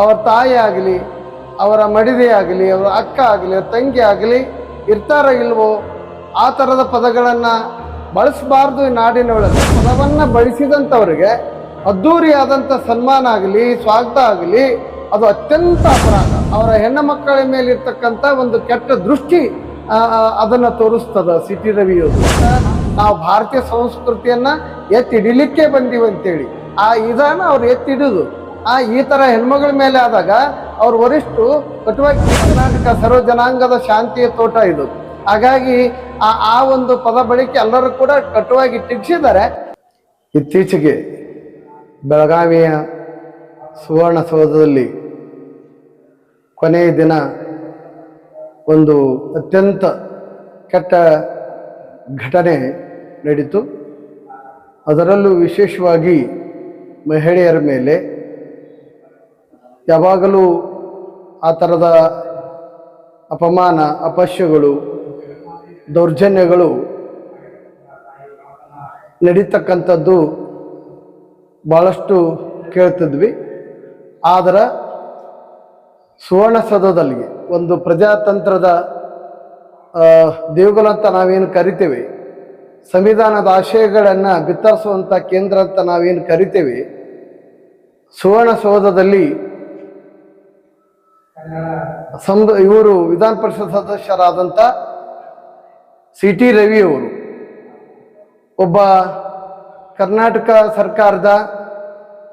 ಅವರ ತಾಯಿ ಆಗಲಿ, ಅವರ ಮಡಿದೆ ಆಗಲಿ, ಅವರ ಅಕ್ಕ ಆಗಲಿ, ಅವ್ರ ತಂಗಿ ಆಗಲಿ, ಇರ್ತಾರ ಇಲ್ವೋ, ಆ ಥರದ ಪದಗಳನ್ನು ಬಳಸಬಾರ್ದು ಈ ನಾಡಿನೊಳಗೆ. ಪದವನ್ನು ಬಳಸಿದಂಥವ್ರಿಗೆ ಅದ್ಧೂರಿಯಾದಂಥ ಸನ್ಮಾನ ಆಗಲಿ, ಸ್ವಾಗತ ಆಗಲಿ, ಅದು ಅತ್ಯಂತ ಅಪರಾಧ. ಅವರ ಹೆಣ್ಣು ಮಕ್ಕಳ ಮೇಲೆ ಇರ್ತಕ್ಕಂಥ ಒಂದು ಕೆಟ್ಟ ದೃಷ್ಟಿ ಅದನ್ನು ತೋರಿಸ್ತದ ಸಿಟಿ ರವಿಯವರು. ನಾವು ಭಾರತೀಯ ಸಂಸ್ಕೃತಿಯನ್ನು ಎತ್ತಿ ಹಿಡಿಲಿಕ್ಕೆ ಬಂದೀವಿ ಅಂತೇಳಿ ಆ ವಿಧಾನ ಅವ್ರು ಎತ್ತಿಡೋದು. ಆ ಈ ಥರ ಹೆಣ್ಮಗಳ ಮೇಲೆ ಆದಾಗ ಅವ್ರ ವರಿಷ್ಠರು ಕಟುವಾಗಿ ಕರ್ನಾಟಕ ಸರ್ವ ಜನಾಂಗದ ಶಾಂತಿಯ ತೋಟ ಇದು. ಹಾಗಾಗಿ ಆ ಆ ಒಂದು ಪದ ಬಳಿಕೆ ಎಲ್ಲರೂ ಕೂಡ ಕಟುವಾಗಿ ಟಿಕ್ಸಿದ್ದಾರೆ ಇತ್ತೀಚೆಗೆ ಬೆಳಗಾವಿಯ ಸುವರ್ಣಸೌಧದಲ್ಲಿ ಕೊನೆಯ ದಿನ ಒಂದು ಅತ್ಯಂತ ಕೆಟ್ಟ ಘಟನೆ ನಡೀತು. ಅದರಲ್ಲೂ ವಿಶೇಷವಾಗಿ ಮಹಿಳೆಯರ ಮೇಲೆ ಯಾವಾಗಲೂ ಆ ಥರದ ಅಪಮಾನ, ಅಪಶ್ಯಗಳು, ದೌರ್ಜನ್ಯಗಳು ನಡೀತಕ್ಕಂಥದ್ದು ಭಾಳಷ್ಟು ಕೇಳ್ತಿದ್ವಿ. ಆದರೆ ಸುವರ್ಣಸೌಧದಲ್ಲಿ ಒಂದು ಪ್ರಜಾತಂತ್ರದ ದೇಗುಲ ಅಂತ ನಾವೇನು ಕರಿತೇವೆ, ಸಂವಿಧಾನದ ಆಶಯಗಳನ್ನು ಬಿತ್ತರಿಸುವಂಥ ಕೇಂದ್ರ ಅಂತ ನಾವೇನು ಕರಿತೇವೆ ಸುವರ್ಣಸೌಧದಲ್ಲಿ ಸಂದ ಇವರು ವಿಧಾನ ಪರಿಷತ್ ಸದಸ್ಯರಾದಂಥ ಸಿ ಟಿ ರವಿ ಅವರು. ಒಬ್ಬ ಕರ್ನಾಟಕ ಸರ್ಕಾರದ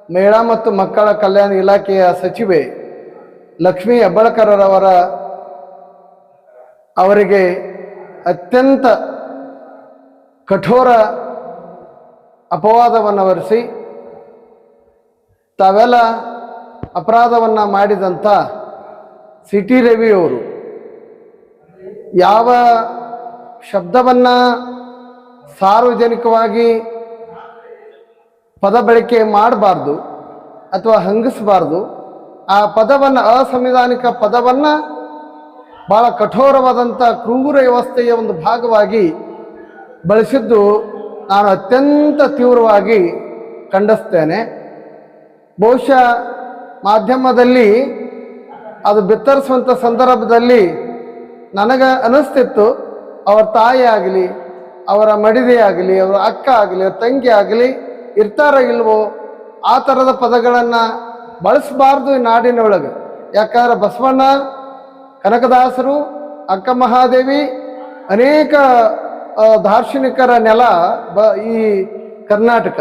ಮಹಿಳಾ ಮತ್ತು ಮಕ್ಕಳ ಕಲ್ಯಾಣ ಇಲಾಖೆಯ ಸಚಿವೆ ಲಕ್ಷ್ಮೀ ಹೆಬ್ಬಳಕರವರ ಅವರಿಗೆ ಅತ್ಯಂತ ಕಠೋರ ಅಪವಾದವನ್ನು ಹೊರಿಸಿ ತಾವೆಲ್ಲ ಅಪರಾಧವನ್ನು ಮಾಡಿದಂಥ ಸಿ ಟಿ ರವಿಯವರು ಯಾವ ಶಬ್ದವನ್ನು ಸಾರ್ವಜನಿಕವಾಗಿ ಪದ ಬಳಕೆ ಮಾಡಬಾರ್ದು ಅಥವಾ ಹಂಗಿಸಬಾರ್ದು, ಆ ಪದವನ್ನು ಅಸಂವಿಧಾನಿಕ ಪದವನ್ನು ಭಾಳ ಕಠೋರವಾದಂಥ ಕ್ರೂರ ವ್ಯವಸ್ಥೆಯ ಒಂದು ಭಾಗವಾಗಿ ಬಳಸಿದ್ದು ನಾನು ಅತ್ಯಂತ ತೀವ್ರವಾಗಿ ಖಂಡಿಸ್ತೇನೆ. ಬಹುಶಃ ಮಾಧ್ಯಮದಲ್ಲಿ ಅದು ಬಿತ್ತರಿಸುವಂಥ ಸಂದರ್ಭದಲ್ಲಿ ನನಗೆ ಅನಿಸ್ತಿತ್ತು. ಅವರ ತಾಯಿ ಆಗಲಿ, ಅವರ ಮಡಿದೆ ಆಗಲಿ, ಅವರ ಅಕ್ಕ ಆಗಲಿ, ಅವ್ರ ತಂಗಿ ಆಗಲಿ ಇರ್ತಾರೋ ಇಲ್ವೋ, ಆ ಥರದ ಪದಗಳನ್ನು ಬಳಸಬಾರ್ದು ಈ ನಾಡಿನೊಳಗೆ. ಯಾಕಂದ್ರೆ ಬಸವಣ್ಣ, ಕನಕದಾಸರು, ಅಕ್ಕ ಮಹಾದೇವಿ, ಅನೇಕ ದಾರ್ಶನಿಕರ ನೆಲ ಬ, ಈ ಕರ್ನಾಟಕ.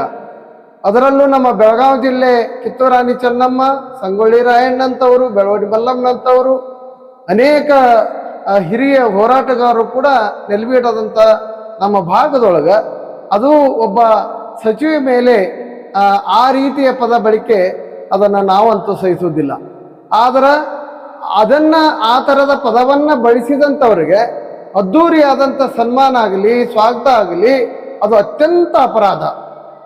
ಅದರಲ್ಲೂ ನಮ್ಮ ಬೆಳಗಾವಿ ಜಿಲ್ಲೆ ಕಿತ್ತೂರಾಣಿ ಚೆನ್ನಮ್ಮ ಸಂಗೊಳ್ಳಿ ರಾಯಣ್ಣಂಥವರು ಬೆಳವಡಿ ಬಲ್ಲಮ್ಮನಂಥವರು ಅನೇಕ ಹಿರಿಯ ಹೋರಾಟಗಾರರು ಕೂಡ ನೆಲೆಬೀಡದಂಥ ನಮ್ಮ ಭಾಗದೊಳಗೆ ಅದು ಒಬ್ಬ ಸಚಿವ ಮೇಲೆ ಆ, ಆ ರೀತಿಯ ಪದ ಬಳಕೆ ಅದನ್ನು ನಾವಂತೂ ಸಹಿಸುವುದಿಲ್ಲ. ಆದರೆ ಅದನ್ನು ಆ ಥರದ ಪದವನ್ನು ಬಳಸಿದಂಥವ್ರಿಗೆ ಅದ್ಧೂರಿಯಾದಂಥ ಸನ್ಮಾನ ಆಗಲಿ ಸ್ವಾಗತ ಆಗಲಿ ಅದು ಅತ್ಯಂತ ಅಪರಾಧ.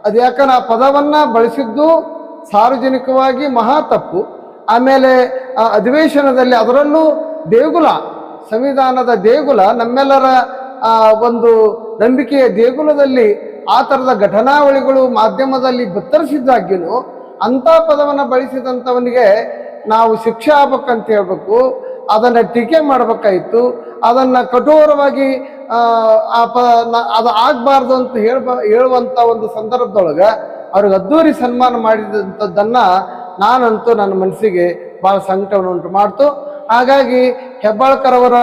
ಅದು ಯಾಕಂದ್ರೆ ಆ ಪದವನ್ನ ಬಳಸಿದ್ದು ಸಾರ್ವಜನಿಕವಾಗಿ ಮಹಾ ತಪ್ಪು. ಆಮೇಲೆ ಆ ಅಧಿವೇಶನದಲ್ಲಿ ಅದರಲ್ಲೂ ದೇಗುಲ, ಸಂವಿಧಾನದ ದೇಗುಲ, ನಮ್ಮೆಲ್ಲರ ಒಂದು ನಂಬಿಕೆಯ ದೇಗುಲದಲ್ಲಿ ಆ ಥರದ ಘಟನಾವಳಿಗಳು ಮಾಧ್ಯಮದಲ್ಲಿ ಬಿತ್ತರಿಸಿದ್ದಾಗ್ಯೂ ಅಂಥ ಪದವನ್ನು ಬಳಸಿದಂಥವನಿಗೆ ನಾವು ಶಿಕ್ಷೆ ಆಗ್ಬೇಕಂತ ಹೇಳ್ಬೇಕು. ಅದನ್ನ ಟೀಕೆ ಮಾಡಬೇಕಾಯಿತು. ಅದನ್ನ ಕಠೋರವಾಗಿ ಅದು ಆಗ್ಬಾರ್ದು ಅಂತ ಹೇಳ್ಬ, ಹೇಳುವಂತ ಒಂದು ಸಂದರ್ಭದೊಳಗೆ ಅವ್ರಿಗೆ ಅದ್ದೂರಿ ಸನ್ಮಾನ ಮಾಡಿದಂಥದ್ದನ್ನ ನಾನಂತೂ ನನ್ನ ಮನಸ್ಸಿಗೆ ಬಹಳ ಸಂಕಟವನ್ನು ಉಂಟು ಮಾಡ್ತು. ಹಾಗಾಗಿ ಹೆಬ್ಬಾಳ್ಕರ್ ಅವರ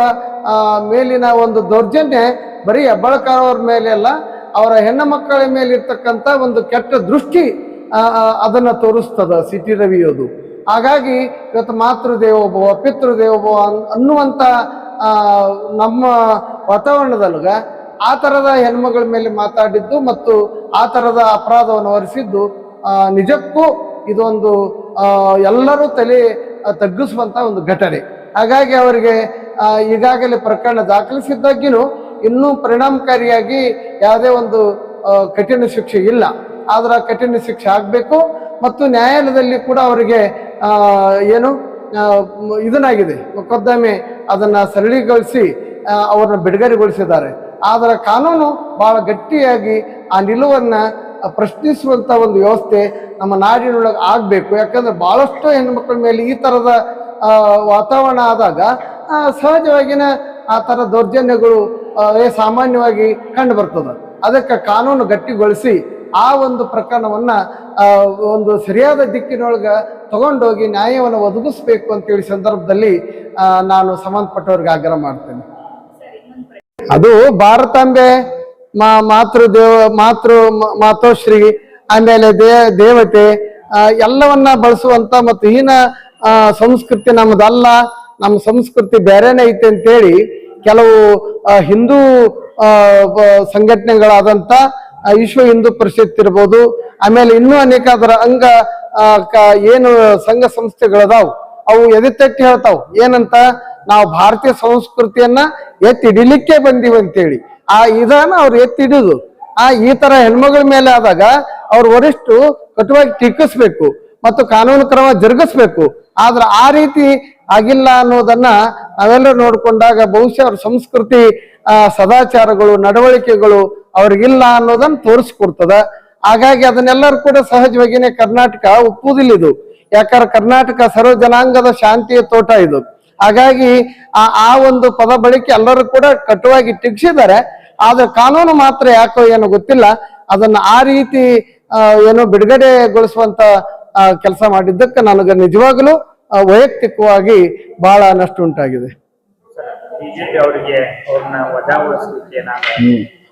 ಮೇಲಿನ ಒಂದು ದೌರ್ಜನ್ಯ ಬರೀ ಹೆಬ್ಬಾಳ್ಕರ್ ಅವ್ರ ಮೇಲೆ ಅಲ್ಲ, ಅವರ ಹೆಣ್ಣು ಮಕ್ಕಳ ಮೇಲೆ ಇರ್ತಕ್ಕಂಥ ಒಂದು ಕೆಟ್ಟ ದೃಷ್ಟಿ ಅದನ್ನು ತೋರಿಸ್ತದ ಸಿಟಿ ರವಿಯೋದು ಹಾಗಾಗಿ ಇವತ್ತು ಮಾತೃದೇವೋಭವ, ಪಿತೃದೇವೋಭವ ಅನ್- ಅನ್ನುವಂಥ ನಮ್ಮ ವಾತಾವರಣದೊಳಗ ಆ ಥರದ ಹೆಣ್ಮಗಳ ಮೇಲೆ ಮಾತಾಡಿದ್ದು ಮತ್ತು ಆ ಥರದ ಅಪರಾಧವನ್ನು ಹೊರಿಸಿದ್ದು ನಿಜಕ್ಕೂ ಇದೊಂದು ಎಲ್ಲರೂ ತಲೆ ತಗ್ಗಿಸುವಂಥ ಒಂದು ಘಟನೆ. ಹಾಗಾಗಿ ಅವರಿಗೆ ಈಗಾಗಲೇ ಪ್ರಕರಣ ದಾಖಲಿಸಿದ್ದಾಗಿನೂ ಇನ್ನೂ ಪರಿಣಾಮಕಾರಿಯಾಗಿ ಯಾವುದೇ ಒಂದು ಕಠಿಣ ಶಿಕ್ಷೆ ಇಲ್ಲ. ಆದ್ರೆ ಕಠಿಣ ಶಿಕ್ಷೆ ಆಗಬೇಕು ಮತ್ತು ನ್ಯಾಯಾಲಯದಲ್ಲಿ ಕೂಡ ಅವರಿಗೆ ಏನು ಇದನ್ನಾಗಿದೆ. ಮೊಕದ್ದಮೆ ಅದನ್ನು ಸರಳೀಗೊಳಿಸಿ ಅವ್ರನ್ನ ಬಿಡುಗಡೆಗೊಳಿಸಿದ್ದಾರೆ. ಆದರೆ ಕಾನೂನು ಬಹಳ ಗಟ್ಟಿಯಾಗಿ ಆ ನಿಲುವನ್ನ ಪ್ರಶ್ನಿಸುವಂತ ಒಂದು ವ್ಯವಸ್ಥೆ ನಮ್ಮ ನಾಡಿನೊಳಗೆ ಆಗಬೇಕು. ಯಾಕಂದ್ರೆ ಬಹಳಷ್ಟು ಹೆಣ್ಮಕ್ಳ ಮೇಲೆ ಈ ತರದ ವಾತಾವರಣ ಆದಾಗ ಸಹಜವಾಗಿನ ಆ ತರ ದೌರ್ಜನ್ಯಗಳು ಸಾಮಾನ್ಯವಾಗಿ ಕಂಡು ಬರ್ತದೆ. ಅದಕ್ಕೆ ಕಾನೂನು ಗಟ್ಟಿಗೊಳಿಸಿ ಆ ಒಂದು ಪ್ರಕರಣವನ್ನ ಒಂದು ಸರಿಯಾದ ದಿಕ್ಕಿನೊಳಗೆ ತಗೊಂಡೋಗಿ ನ್ಯಾಯವನ್ನು ಒದಗಿಸ್ಬೇಕು ಅಂತೇಳಿ ಸಂದರ್ಭದಲ್ಲಿ ನಾನು ಸಂಬಂಧಪಟ್ಟವ್ರಿಗೆ ಆಗ್ರಹ ಮಾಡ್ತೇನೆ. ಅದು ಭಾರತಾಂಬೆ ಮಾ, ಮಾತೃ ದೇವ, ಮಾತೃ ಮಾತೋಶ್ರೀ ಆಮೇಲೆ ದೇ, ದೇವತೆ ಎಲ್ಲವನ್ನ ಬಳಸುವಂತ ಮತ್ತು ಹೀನ ಸಂಸ್ಕೃತಿ ನಮ್ಮದಲ್ಲ ನಮ್ಮ ಸಂಸ್ಕೃತಿ ಬೇರೆನೇ ಐತೆ ಅಂತೇಳಿ ಕೆಲವು ಹಿಂದೂ ಸಂಘಟನೆಗಳಾದಂಥ ವಿಶ್ವ ಹಿಂದೂ ಪರಿಷತ್ ಇರ್ಬೋದು, ಆಮೇಲೆ ಇನ್ನೂ ಅನೇಕ ಅದರ ಅಂಗ ಏನು ಸಂಘ ಸಂಸ್ಥೆಗಳದಾವ್, ಅವು ಎದೆ ತಟ್ಟಿ ಹೇಳ್ತಾವ್, ಏನಂತ ನಾವು ಭಾರತೀಯ ಸಂಸ್ಕೃತಿಯನ್ನ ಎತ್ತಿ ಹಿಡಿಲಿಕ್ಕೆ ಬಂದೀವಿ ಅಂತೇಳಿ. ಆ ಇದನ್ನ ಅವ್ರು ಎತ್ತಿ ಹಿಡಿದು ಆ ಈ ತರ ಹೆಣ್ಮಗಳ ಮೇಲೆ ಆದಾಗ ಅವ್ರ ವರಿಷ್ಠರು ಕಟುವಾಗಿ ಟೀಕಿಸ್ಬೇಕು ಮತ್ತು ಕಾನೂನು ಕ್ರಮ ಜರುಗಿಸ್ಬೇಕು. ಆದ್ರೆ ಆ ರೀತಿ ಆಗಿಲ್ಲ ಅನ್ನೋದನ್ನ ನಾವೆಲ್ಲರೂ ನೋಡ್ಕೊಂಡಾಗ ಬಹುಶಃ ಅವ್ರ ಸಂಸ್ಕೃತಿ ಸದಾಚಾರಗಳು, ನಡವಳಿಕೆಗಳು ಅವ್ರಿಗಿಲ್ಲ ಅನ್ನೋದನ್ನ ತೋರಿಸ್ಕೊಡ್ತದ. ಹಾಗಾಗಿ ಅದನ್ನೆಲ್ಲರೂ ಕೂಡ ಸಹಜವಾಗಿನೇ ಕರ್ನಾಟಕ ಒಪ್ಪುವುದಿಲ್ಲ ಇದು. ಯಾಕಂದ್ರೆ ಕರ್ನಾಟಕ ಸರ್ವ ಜನಾಂಗದ ಶಾಂತಿಯ ತೋಟ ಇದು. ಹಾಗಾಗಿ ಆ ಆ ಒಂದು ಪದ ಬಳಕೆ ಎಲ್ಲರೂ ಕೂಡ ಕಟುವಾಗಿ ಟಿಕ್ಸಿದ್ದಾರೆ ಆದ್ರೆ ಕಾನೂನು ಮಾತ್ರ ಯಾಕೋ ಏನು ಗೊತ್ತಿಲ್ಲ. ಅದನ್ನ ಆ ರೀತಿ ಏನು ಬಿಡುಗಡೆಗೊಳಿಸುವಂತ ಕೆಲಸ ಮಾಡಿದ್ದಕ್ಕೆ ನನಗೆ ನಿಜವಾಗಲೂ ವೈಯಕ್ತಿಕವಾಗಿ ಬಹಳ ನಷ್ಟ ಉಂಟಾಗಿದೆ.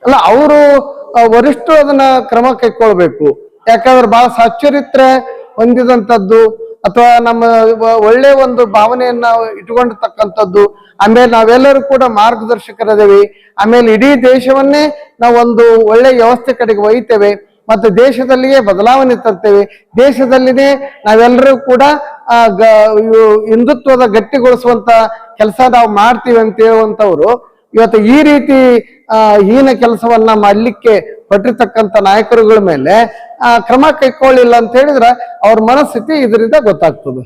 ಅಲ್ಲ ಅವರು ವರಿಷ್ಠರು ಅದನ್ನ ಕ್ರಮ ಕೈಕೊಳ್ಬೇಕು. ಯಾಕಂದ್ರೆ ಬಹಳ ಸಚ್ಚರಿತ್ರೆ ಹೊಂದಿದಂಥದ್ದು ಅಥವಾ ನಮ್ಮ ಒಳ್ಳೆ ಒಂದು ಭಾವನೆಯನ್ನ ಇಟ್ಕೊಂಡಿರ್ತಕ್ಕಂಥದ್ದು ಆಮೇಲೆ ನಾವೆಲ್ಲರೂ ಕೂಡ ಮಾರ್ಗದರ್ಶಕರದೇವಿ. ಆಮೇಲೆ ಇಡೀ ದೇಶವನ್ನೇ ನಾವು ಒಂದು ಒಳ್ಳೆ ವ್ಯವಸ್ಥೆ ಕಡೆಗೆ ಒಯ್ತೇವೆ. ಮತ್ತು ದೇಶದಲ್ಲಿಯೇ ಬದಲಾವಣೆ ತರ್ತೇವೆ. ದೇಶದಲ್ಲಿನೇ ನಾವೆಲ್ಲರೂ ಕೂಡ ಹಿಂದುತ್ವದ ಗಟ್ಟಿಗೊಳಿಸುವಂತ ಕೆಲಸ ನಾವು ಮಾಡ್ತೀವಿ ಅಂತ ಹೇಳುವಂತವ್ರು ಇವತ್ತು ಈ ರೀತಿ ಹೀನ ಕೆಲಸವನ್ನ ಮಾಡ್ಲಿಕ್ಕೆ ಹೊಟ್ಟಿರ್ತಕ್ಕಂಥ ನಾಯಕರುಗಳ ಮೇಲೆ ಕ್ರಮ ಕೈಕೊಳ್ಳಿಲ್ಲ ಅಂತ ಹೇಳಿದ್ರೆ ಅವ್ರ ಮನಸ್ಥಿತಿ ಇದರಿಂದ ಗೊತ್ತಾಗ್ತದೆ.